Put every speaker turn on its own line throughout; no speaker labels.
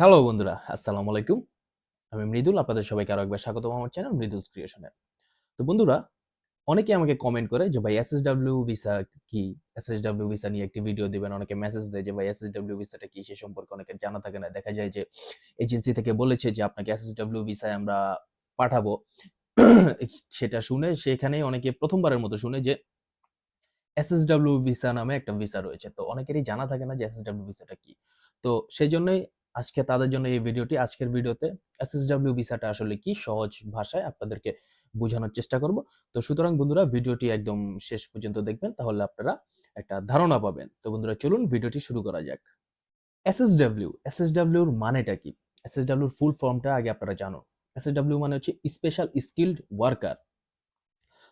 Hello বন্ধুরা। আসসালামু আলাইকুম। আমি মৃদুল, আপনাদের সবাইকে আরও একবার স্বাগতম আমার চ্যানেল মৃদুলস ক্রিয়েশনে তো বন্ধুরা অনেকে আমাকে কমেন্ট করে যে, ভাই এসএসডব্লিউ ভিসা কি? এস এস এসএসডব্লিউ ভিসা নিয়ে একটি ভিডিও দিবেন। অনেকে মেসেজ দেয় যে, ভাই এসএসডব্লিউ ভিসাটা কি? সে সম্পর্কে অনেকে জানা থাকে না। দেখা যায় যে এজেন্সি থেকে বলেছে যে, আপনাকে এসএসডব্লিউ ভিসায় আমরা পাঠাবো। সেটা শুনে, সেখানেই অনেকে প্রথমবারের মতো শুনে যে এস এস এসএসডব্লিউ ভিসা নামে একটা ভিসা রয়েছে। তো অনেকেরই জানা থাকে না যে এসএসডব্লিউ ভিসাটা কি? তো সেই জন্যই আজকে তাদের জন্য এই ভিডিওটি, আজকের ভিডিওতে এসএসডব্লিউ ভিসাটা আসলে কি? সহজ ভাষায় আপনাদেরকে বোঝানোর চেষ্টা করব। তো সুতরাং বন্ধুরা, ভিডিওটি একদম শেষ পর্যন্ত দেখবেন, তাহলে আপনারা একটা ধারণা পাবেন। তো বন্ধুরা, চলুন ভিডিওটি শুরু করা যাক। এসএসডব্লিউ এসএসডব্লিউর মানেটা কি? এসএসডব্লিউর ফুল ফর্মটা আগে আপনারা জানো এসএসডব্লিউ মানে হচ্ছে স্পেশাল স্কিল্ড ওয়ার্কার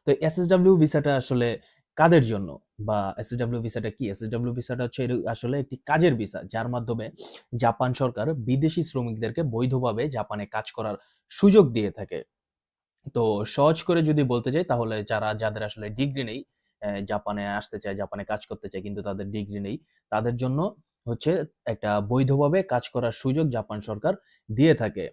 তো এসএসডব্লিউ ভিসাটা আসলে কাদের জন্য? বা এসএসডব্লিউ ভিসাটা কি? এসএসডব্লিউ ভিসাটা হচ্ছে আসলে একটি কাজের ভিসা যার মাধ্যমে জাপান সরকার বিদেশি শ্রমিকদেরকে বৈধভাবে জাপানে কাজ করার সুযোগ দিয়ে থাকে। তো সহজ করে যদি বলতে চাই তাহলে যারা, যাদের আসলে ডিগ্রি নেই জাপানে আসতে চায়, জাপানে কাজ করতে চায়, কিন্তু তাদের ডিগ্রি নেই, তাদের জন্য হচ্ছে একটা বৈধভাবে কাজ করার সুযোগ জাপান সরকার দিয়ে থাকে।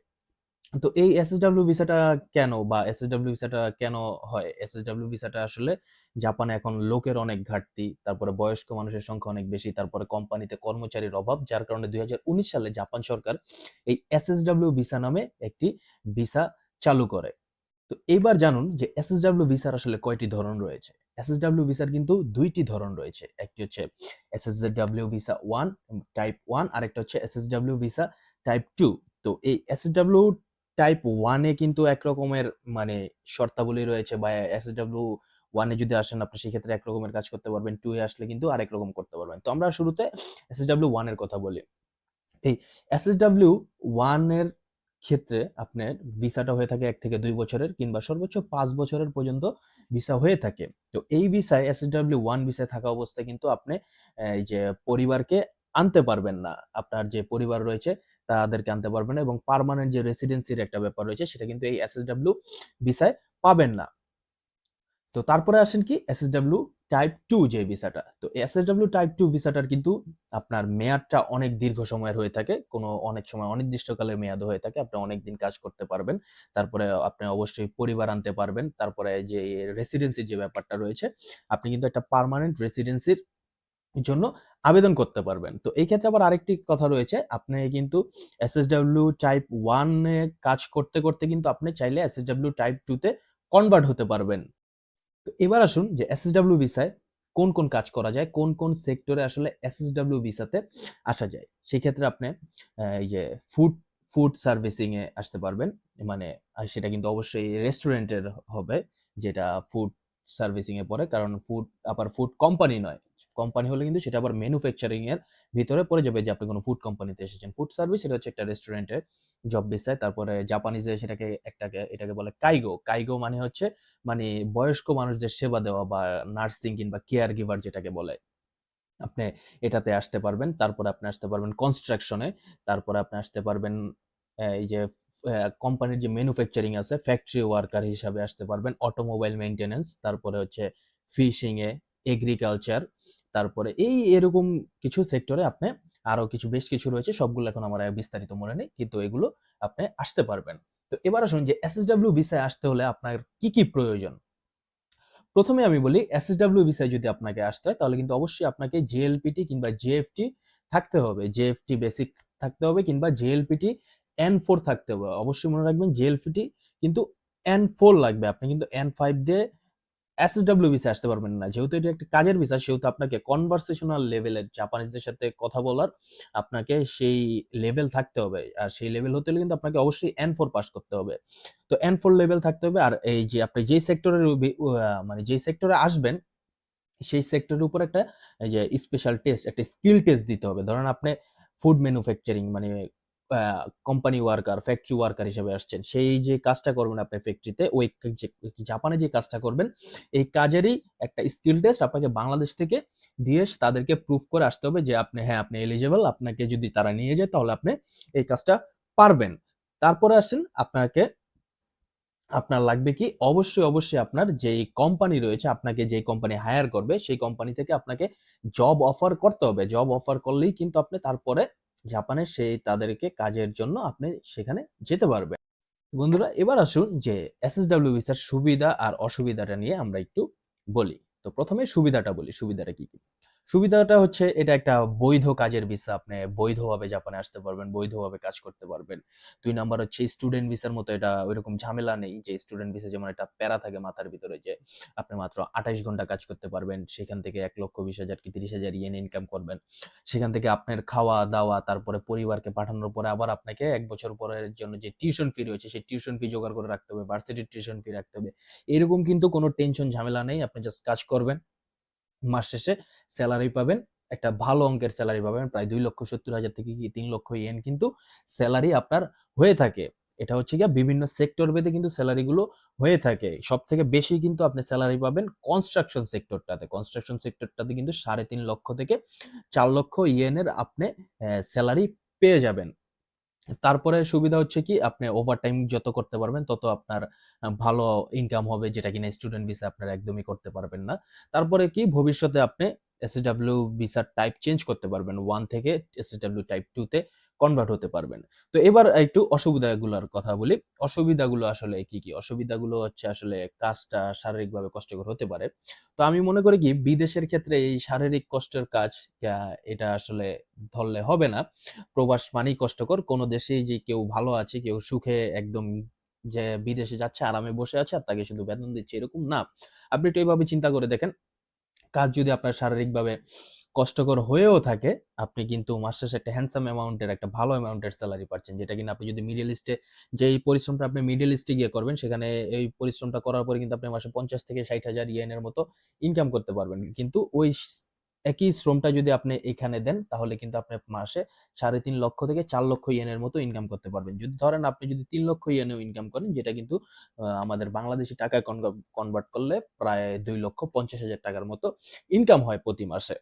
তো এই এসএসডব্লিউ ভিসাটা কেন বা এসএসডব্লিউ ভিসাটা কেন হয়? এসএসডব্লিউ ভিসাটা আসলে জাপানে এখন লোকের অনেক ঘাটতি, তারপরে বয়স্ক মানুষের সংখ্যা অনেক বেশি, তারপরে কোম্পানিতে কর্মচারীর অভাব, যার কারণে দু হাজার উনিশ সালে জাপান সরকার এই এসএসডব্লিউ ভিসা নামে একটি ভিসা চালু করে। তো এইবার জানুন যে এসএসডব্লিউ ভিসার আসলে কয়টি ধরন রয়েছে? এসএসডব্লিউ ভিসার কিন্তু দুইটি ধরন রয়েছে। একটি হচ্ছে SSW visa one type one আরেকটা হচ্ছে এসএসডব্লিউ ভিসা টাইপ টু তো এই এসএসডব্লিউ টাইপ ওয়ানে কিন্তু এক রকমের মানে শর্তাবলী রয়েছে বা এসএসডব্লিউ ওয়ানে যদি আসেন আপনি সেক্ষেত্রে এক রকমের কাজ করতে পারবেন টু এ আসলে কিন্তু আরেক রকম করতে পারবেন। তো আমরা শুরুতে এসএসডব্লিউ ওয়ানের কথা বলি। এই এসএসডব্লিউ ওয়ানের ক্ষেত্রে আপনার ভিসাটা হয়ে থাকে এক থেকে দুই বছরের কিংবা সর্বোচ্চ পাঁচ বছরের পর্যন্ত ভিসা হয়ে থাকে। তো এই ভিসায় এসএসডব্লিউ ওয়ান ভিসায় থাকা অবস্থায় কিন্তু আপনি এই যে পরিবারকে আনতে পারবেন না। আপনার যে পরিবার রয়েছে তাদেরকে আনতে পারবেন না এবং পারমানেন্ট যে রেসিডেন্সির একটা ব্যাপার রয়েছে, সেটা কিন্তু এই এসএসডাব্লিউ ভিসায় পাবেন না। তো তারপরে আসেন কি? এসএসডব্লিউ টাইপ টু যে ভিসাটা তো এসএসডব্লিউ টাইপ টু ভিসাটার কিন্তু আপনার মেয়াদটা অনেক দীর্ঘ সময়ের হয়ে থাকে। কোনো অনেক সময় অনির্দিষ্টকালের মেয়াদ হয়ে থাকে। আপনি অনেক দিন কাজ করতে পারবেন। তারপরে আপনি অবশ্যই পরিবার আনতে পারবেন। তারপরে যে রেসিডেন্সির যে ব্যাপারটা রয়েছে, আপনি কিন্তু একটা পার্মানেন্ট রেসিডেন্সির জন্য আবেদন করতে পারবেন। তো এই ক্ষেত্রে আবার আরেকটি কথা রয়েছে, আপনি কিন্তু এসএসডব্লিউ টাইপ ওয়ানে কাজ করতে করতে কিন্তু আপনি চাইলে এসএসডব্লিউ টাইপ টুতে কনভার্ট হতে পারবেন। তো এবার আসুন যে এসএসডব্লিউ ভিসায় কোন কোন কাজ করা যায়, কোন কোন সেক্টরে আসলে এসএসডব্লিউ ভিসাতে আসা যায়। সেই ক্ষেত্রে আপনি এই যে ফুড ফুড সার্ভিসিং এ আসতে পারবেন। মানে সেটা কিন্তু অবশ্যই রেস্টুরেন্টের হবে, যেটা ফুড সার্ভিসিং এ পড়ে, কারণ ফুড আবার ফুড কোম্পানি নয়। কোম্পানি হলে কিন্তু সেটা আবার ম্যানুফ্যাকচারিং এর ভিতরে পড়ে যাবে যে আপনি কোনো ফুড কোম্পানিতে এসেছেন। ফুড সার্ভিস এটা হচ্ছে একটা রেস্টুরেন্টের জব ভিসায় তারপরে জাপানিজে সেটাকে একটাকে এটাকে বলে কাইগো কাইগো মানে হচ্ছে মানে বয়স্ক মানুষদের সেবা দেওয়া বা নার্সিং কিংবা কেয়ার গিভার যেটাকে বলে। আপনি এটাতে আসতে পারবেন, তারপরে আপনি আসতে পারবেন কনস্ট্রাকশনে তারপরে আপনি আসতে পারবেন এই যে কোম্পানির যে ম্যানুফ্যাকচারিং আছে ফ্যাক্টরি ওয়ার্কার হিসাবে আসতে পারবেন অটোমোবাইল মেইনটেনেন্স তারপরে হচ্ছে ফিশিং এ এগ্রিকালচার তারপরে এই এরকম কিছু সেক্টরে আপনি আরও কিছু, বেশ কিছু রয়েছে, সবগুলো এখন আমার বিস্তারিত মনে নেই, কিন্তু এগুলো আপনি আসতে পারবেন। তো এবার আসুন যে এসএসডব্লিউ ভিসায় আসতে হলে আপনার কি কি প্রয়োজন? প্রথমে আমি বলি এসএসডব্লিউ ভিসায় যদি আপনাকে আসতে হয়, তাহলে কিন্তু অবশ্যই আপনাকে জেএলপিটি কিংবা জেএফটি থাকতে হবে। জেএফটি বেসিক থাকতে হবে কিংবা জেএলপিটি এন ফোর থাকতে হবে। অবশ্যই মনে রাখবেন জেএলপিটি কিন্তু এন ফোর লাগবে। আপনি কিন্তু এন ফাইভ দিয়ে এসএসডব্লিউ ভিসা আসতে পারবেন না। যেহেতু এটা একটা কাজের ভিসা সেহেতু আপনাকে কনভারসেশনাল লেভেলের জাপানিজদের সাথে কথা বলার আপনাকে সেই লেভেল থাকতে হবে। আর সেই লেভেল হতে হলে কিন্তু আপনাকে অবশ্যই এন ফোর পাস করতে হবে। তো এন ফোর লেভেল থাকতে হবে। আর এই যে আপনি যেই সেক্টরের মানে যেই সেক্টরে আসবেন, সেই সেক্টরের উপর একটা যে স্পেশাল টেস্ট একটা স্কিল টেস্ট দিতে হবে। ধরেন আপনি ফুড ম্যানুফ্যাকচারিং মানে কোম্পানি ওয়ার্কার ফ্যাক্টরি ওয়ার্কার হিসেবে আসছেন। সেই যে কাজটা করবেন আপনি ফ্যাক্টরিতে ওই জাপানে যে কাজটা করবেন, এই কাজেরই একটা স্কিল টেস্ট আপনাকে বাংলাদেশ থেকে দিয়ে তাদেরকে প্রুফ করে আসতে হবে যে আপনি হ্যাঁ আপনি এলিজেবল আপনাকে যদি তারা নিয়ে যায় তাহলে আপনি এই কাজটা পারবেন। তারপরে আসেন, আপনাকে, আপনার লাগবে কি, অবশ্যই অবশ্যই আপনার যেই কোম্পানি রয়েছে, আপনাকে যেই কোম্পানি হায়ার করবে, সেই কোম্পানি থেকে আপনাকে জব অফার করতে হবে। জব অফার করলেই কিন্তু আপনি তারপরে জাপানে সেই তাদেরকে কাজের জন্য আপনি সেখানে যেতে পারবেন। বন্ধুরা, এবার আসুন যে এসএসডাব্লিউ ভিসার সুবিধা আর অসুবিধাটা নিয়ে আমরা একটু বলি। তো প্রথমে সুবিধাটা বলি। সুবিধাটা কি কি? সুবিধাটা হচ্ছে এটা একটা বৈধ কাজের ভিসা আপনি বৈধভাবে জাপানে আসতে পারবেন, বৈধভাবে কাজ করতে পারবেন। দুই নাম্বার হচ্ছে স্টুডেন্ট ভিসার মতো এটা ওইরকম ঝামেলা নেই যে স্টুডেন্ট ভিসা যেমন একটা প্যারা থাকে মাথার ভিতরে যে আপনি মাত্র আঠাইশ ঘণ্টা কাজ করতে পারবেন, সেখান থেকে এক লক্ষ বিশ হাজার কি তিরিশ হাজার ইয়েন ইনকাম করবেন। সেখান থেকে আপনার খাওয়া, দাওয়া, তারপরে পরিবারকে পাঠানোর পরে আবার আপনাকে এক বছর পরের জন্য যে টিউশন ফি রয়েছে, সেই টিউশন ফি জোগাড় করে রাখতে হবে ভার্সিটির টিউশন ফি রাখতে হবে। এরকম কিন্তু কোনো টেনশন ঝামেলা নেই, আপনি জাস্ট কাজ করবেন। মাস শেষে স্যালারি পাবেন, একটা ভালো অঙ্কের স্যালারি পাবেন, প্রায় দুই লক্ষ সত্তর হাজার থেকে কি তিন লক্ষ ইয়েন কিন্তু স্যালারি আপনার হয়ে থাকে। এটা হচ্ছে গিয়া বিভিন্ন সেক্টর ভেদে কিন্তু স্যালারিগুলো হয়ে থাকে। সব থেকে বেশি কিন্তু আপনি স্যালারি পাবেন কনস্ট্রাকশন সেক্টরটাতে কনস্ট্রাকশন সেক্টরটাতে কিন্তু সাড়ে তিন লক্ষ থেকে চার লক্ষ ইয়েনের আপনি স্যালারি পেয়ে যাবেন। তারপরে সুবিধা হচ্ছে কি, আপনি ওভার টাইম যত করতে পারবেন, তত আপনার ভালো ইনকাম হবে, যেটা কিনা স্টুডেন্ট ভিসা আপনার একদমই করতে পারবেন না। তারপরে কি, ভবিষ্যতে আপনি এসএসডাব্লিউ ভিসার টাইপ চেঞ্জ করতে পারবেন। ওয়ান থেকে এসএসডাব্লিউ টাইপ 2 তে কনভার্ট হতে পারবেন। তো এবার একটু অসুবিধাগুলোর কথা বলি। অসুবিধাগুলো আসলে কি, কি? অসুবিধাগুলো হচ্ছে আসলে কাজটা শারীরিকভাবে কষ্টকর হতে পারে। তো আমি মনে করি কি বিদেশের ক্ষেত্রে এই শারীরিক কষ্টের কাজ এটা আসলে ধরলে হবে না। প্রবাস মানেই কষ্টকর। কোন দেশেই যে কেউ ভালো আছে, কেউ সুখে একদম যে বিদেশে যাচ্ছে, আরামে বসে আছে আর তাকে শুধু বেতন দিচ্ছে এরকম না। আপনি একটু এইভাবে চিন্তা করে দেখেন। কাজ যদি আপনার শারীরিকভাবে কষ্টকর হয়েও থাকে, আপনি কিন্তু মাস শেষে একটা হ্যান্ডসাম অ্যামাউন্টের একটা ভালো অ্যামাউন্টের স্যালারি পাচ্ছেন। যেটা কিনা আপনি যদি মিডল ইস্টে যেই পরিশ্রমটা আপনি মিডল ইস্টে গিয়ে করবেন, সেখানে এই পরিশ্রমটা করার পরে কিন্তু আপনি মাসে ৫০ থেকে ৬০,০০০ ইয়েন এর মতো ইনকাম করতে পারবেন। কিন্তু ওই একই শ্রমটা যদি আপনি এখানে দেন, তাহলে কিন্তু আপনি মাসে ৩.৫ লক্ষ থেকে চার লক্ষ ইয়েনের মতো ইনকাম করতে পারবেন। যদি ধরেন আপনি যদি তিন লক্ষ ইয়েনেও ইনকাম করেন, যেটা কিন্তু আমাদের বাংলাদেশি টাকায় কনভার্ট করলে প্রায় ২,৫০,০০০ টাকার মতো ইনকাম হয় প্রতি মাসে।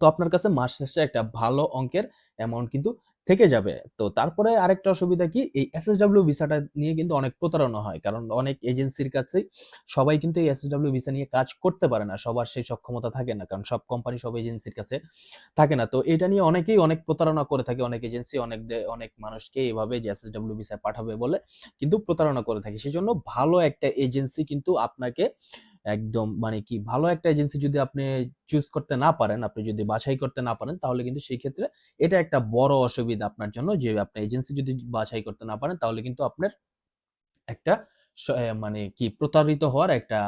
তো আপনার কাছে মাস শেষে একটা ভালো অঙ্কের অ্যামাউন্ট কিন্তু থেকে যাবে। তো তারপরে আরেকটা অসুবিধা কি? এই এসএসডব্লিউ ভিসাটা নিয়ে কিন্তু অনেক প্রতারণা হয়। কারণ অনেক এজেন্সির কাছেই সবাই কিন্তু এই এসএসডব্লিউ ভিসা নিয়ে কাজ করতে পারে না। সবার সেই সক্ষমতা থাকে না। কারণ সব কোম্পানি সব এজেন্সির কাছে থাকে না। তো এটা নিয়ে অনেকেই অনেক প্রতারণা করে থাকে। অনেক এজেন্সি অনেক অনেক মানুষকে এভাবে যে এসএসডব্লিউ ভিসায় পাঠাবে বলে কিন্তু প্রতারণা করে থাকে। সেজন্য ভালো একটা এজেন্সি কিন্তু আপনাকে একদম মানে কি ভালো একটা এজেন্সি যদি আপনি চুজ করতে না পারেন, আপনি যদি বাছাই করতে না পারেন, তাহলে কিন্তু সেই ক্ষেত্রে এটা একটা বড় অসুবিধা আপনার জন্য যে আপনি এজেন্সি যদি বাছাই করতে না পারেন, তাহলে কিন্তু আপনার একটা মানে কি প্রতারিত হওয়ার একটা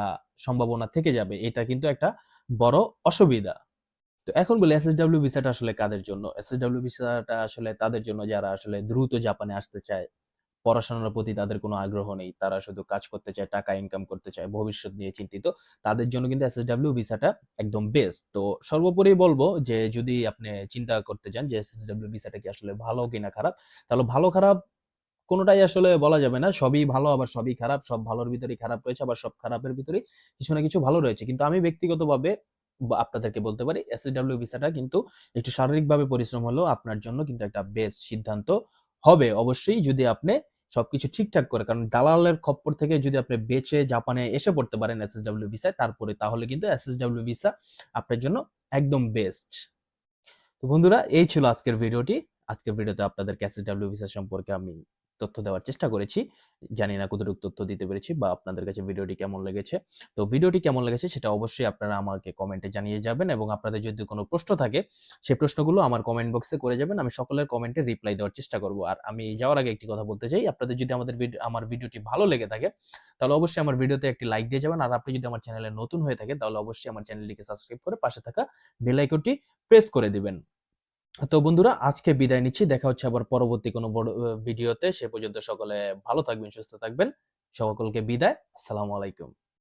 সম্ভাবনা থেকে যাবে। এটা কিন্তু একটা বড় অসুবিধা। তো এখন বলি এসএসডব্লিউ ভিসাটা আসলে কাদের জন্য? এসএসডব্লিউ ভিসাটা আসলে তাদের জন্য যারা আসলে দ্রুত জাপানে আসতে চায়। পড়াশোনার প্রতি তাদের কোনো আগ্রহ নেই। তারা শুধু কাজ করতে চায়, টাকা ইনকাম করতে চায়, ভবিষ্যৎ নিয়ে চিন্তিত। তাদের জন্য কিন্তু এসএসডব্লিউ ভিসাটা একদম বেস্ট। তো সর্বোপরি বলব যে যদি আপনি চিন্তা করতে চান যে এসএসডব্লিউ ভিসাটা কি আসলে ভালো কিনা খারাপ? তাহলে ভালো খারাপ কোনটাই আসলে বলা যাবে না। সবই ভালো আবার সবই খারাপ। সব ভালোর ভিতরেই খারাপ রয়েছে আবার সব খারাপের ভিতরেই কিছু না কিছু ভালো রয়েছে। কিন্তু আমি ব্যক্তিগতভাবে আপনাদেরকে বলতে পারি এসএসডব্লিউ ভিসাটা কিন্তু একটু শারীরিকভাবে পরিশ্রম হলেও আপনার জন্য কিন্তু একটা বেস্ট সিদ্ধান্ত হবে। অবশ্যই যদি আপনি সবকিছু ঠিকঠাক করে, কারণ দালালের খপ্পর থেকে যদি আপনি বেঁচে জাপানে এসে পড়তে পারেন এস ডাব্লিউ ভিসায়, তারপরে তাহলে কিন্তু এসএসডব্লিউ ভিসা আপনার জন্য একদম বেস্ট। তো বন্ধুরা, এই ছিল আজকের ভিডিওটি। আজকের ভিডিওতে আপনাদের এস ডাব্লিউ ভিসা সম্পর্কে আমি তথ্য দেওয়ার চেষ্টা করেছি। জানি না কতটুকু তথ্য দিতে পেরেছি বা আপনাদের কাছে ভিডিওটি কেমন লেগেছে। তো ভিডিওটি কেমন লেগেছে সেটা অবশ্যই আপনারা আমাকে কমেন্টে জানিয়ে যাবেন এবং আপনাদের যদি কোনো প্রশ্ন থাকে সেই প্রশ্নগুলো আমার কমেন্ট বক্সে করে যাবেন। আমি সকলের কমেন্টে রিপ্লাই দেওয়ার চেষ্টা করব। আর আমি যাওয়ার আগে একটি কথা বলতে চাই। আপনাদের যদি আমাদের আমার ভিডিওটি ভালো লেগে থাকে, তাহলে অবশ্যই আমার ভিডিওতে একটি লাইক দিয়ে যাবেন। আর আপনি যদি আমার চ্যানেলে নতুন হয়ে থাকেন, তাহলে অবশ্যই আমার চ্যানেলটিকে সাবস্ক্রাইব করে পাশে থাকা বেল আইকনটি প্রেস করে দিবেন। তো বন্ধুরা আজকে বিদায় নিচ্ছি। দেখা হচ্ছে আবার পরবর্তী কোনো বড় ভিডিওতে। সে পর্যন্ত সকলে ভালো থাকবেন, সুস্থ থাকবেন। সকলকে বিদায়। আসসালামু আলাইকুম।